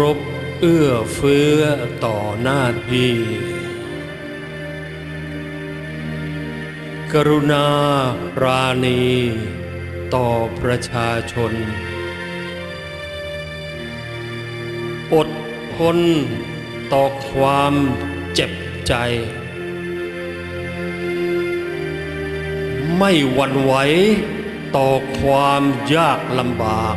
รบเอื้อเฟื้อต่อหน้าที่ กรุณาปราณี ต่อประชาชน อดทนต่อความเจ็บใจ ไม่หวั่นไหวต่อความยากลำบาก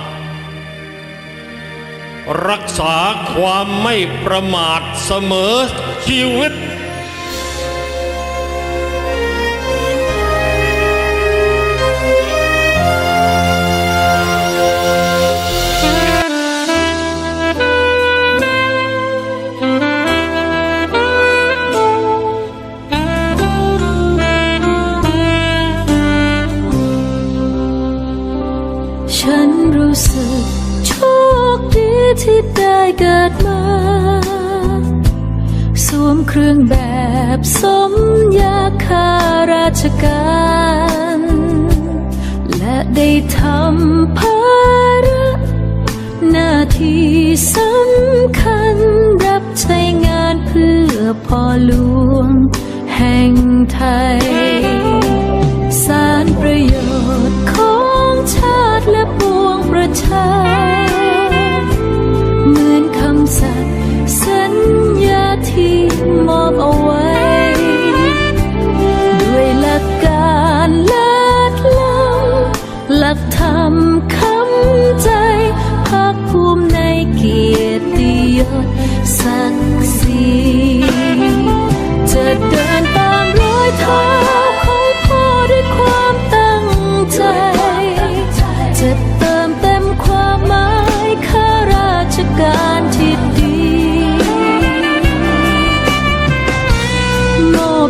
รักษาความไม่ประมาทเสมอชีวิต ฉันรู้สึก โชคดีที่ได้เกิดมา สวมเครื่องแบบสมยาคาราชการ และได้ทำภาระหน้าที่สำคัญรับใช้งานเพื่อพ่อหลวงแห่งไทย สารประโยชน์ วงประชาเหมือนคำสัตย์สัญญาที่มอบเอาไว้ ด้วยหลักการเลิศล้ำหลักธรรมคำใจภาคภูมิในเกียรติยศสั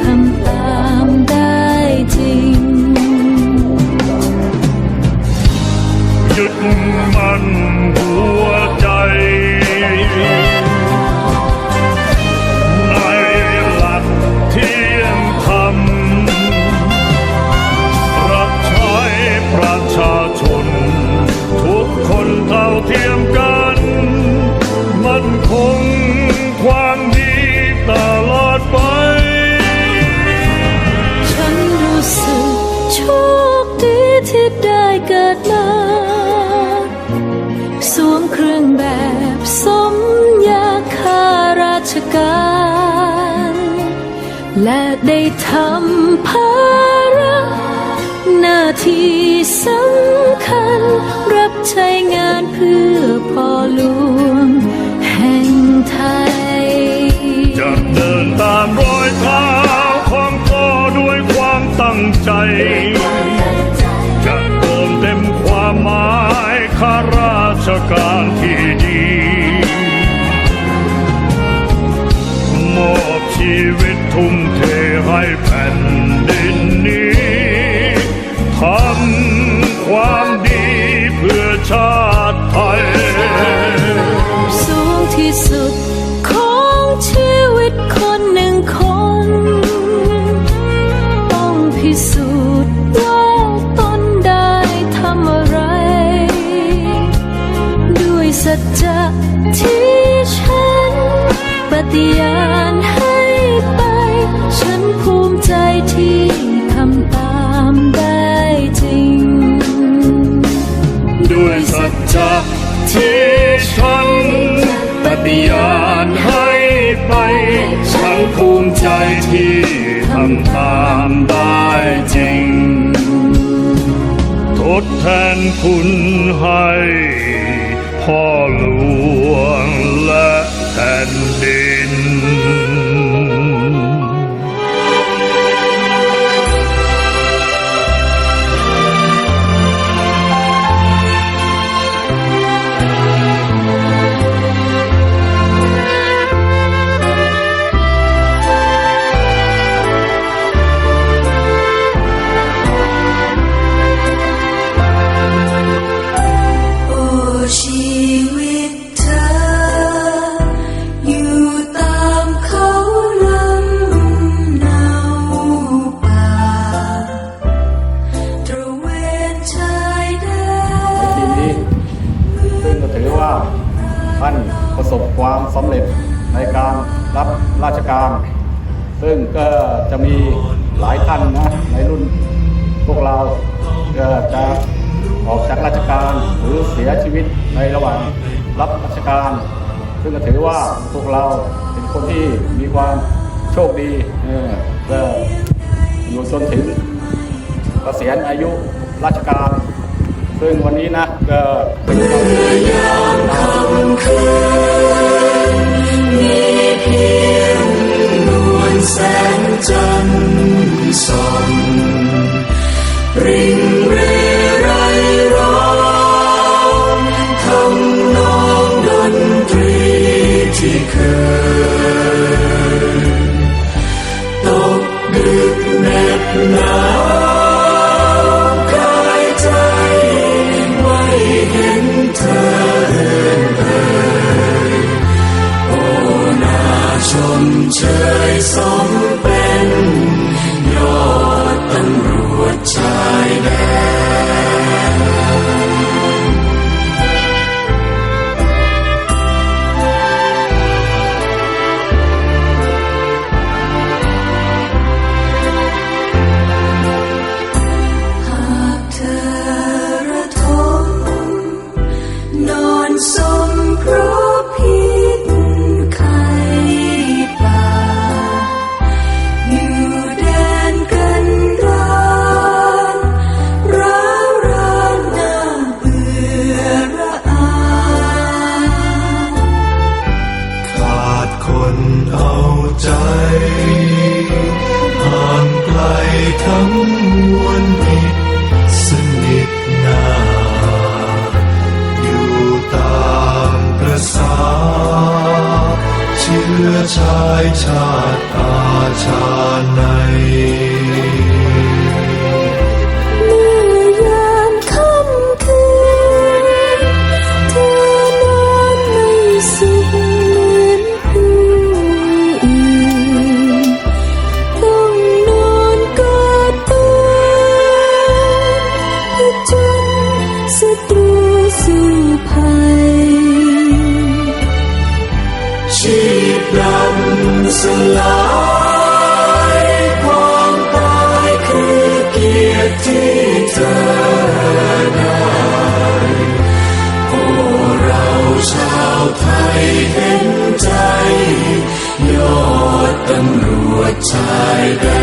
ทำตามได้จริง ยึดมันหัวใจ ที่ได้เกิดมาสวมเครื่องแบบสมยาคาราชการ และได้ทำภาระหน้าที่สำคัญ รับใช้งานเพื่อ ชการที่ดีมอบชีวิตทุ่มเทให้แผ่นดินนี้ ฏิญาณให้ไป ฉันภูมิใจที่ทำตามได้จริง ด้วยสัจจะทที่ฉันปฏิญาณให้ไป ฉันภูมิใจที่ทำตามได้จริง ทดแทนคุณให้พ่อหลวงและแผ่นดิน ท่านประสบความสำเร็จในการรับราชการ ซึ่งก็จะมีหลายท่านนะในรุ่นพวกเราก็จะออกจากราชการหรือเสียชีวิตในระหว่างรับราชการ ซึ่งก็ถือว่าพวกเราเป็นคนที่มีความโชคดีเออก็อยู่จนถึงเกษียณอายุราชการ ซึ่งวันนี้นะก็เป็นความ ทำนองดนตรีที่เคยตกดึกเหน็บหนาวกายใจไม่เห็นเธอเดินเอ่ยโอ้นาชมเชยสม ชาติอาชาใน สลายความตายคือเกียรติที่เธอได้โอ้เราชาวไทยเห็นใจ ยอดตำรวจชายแดน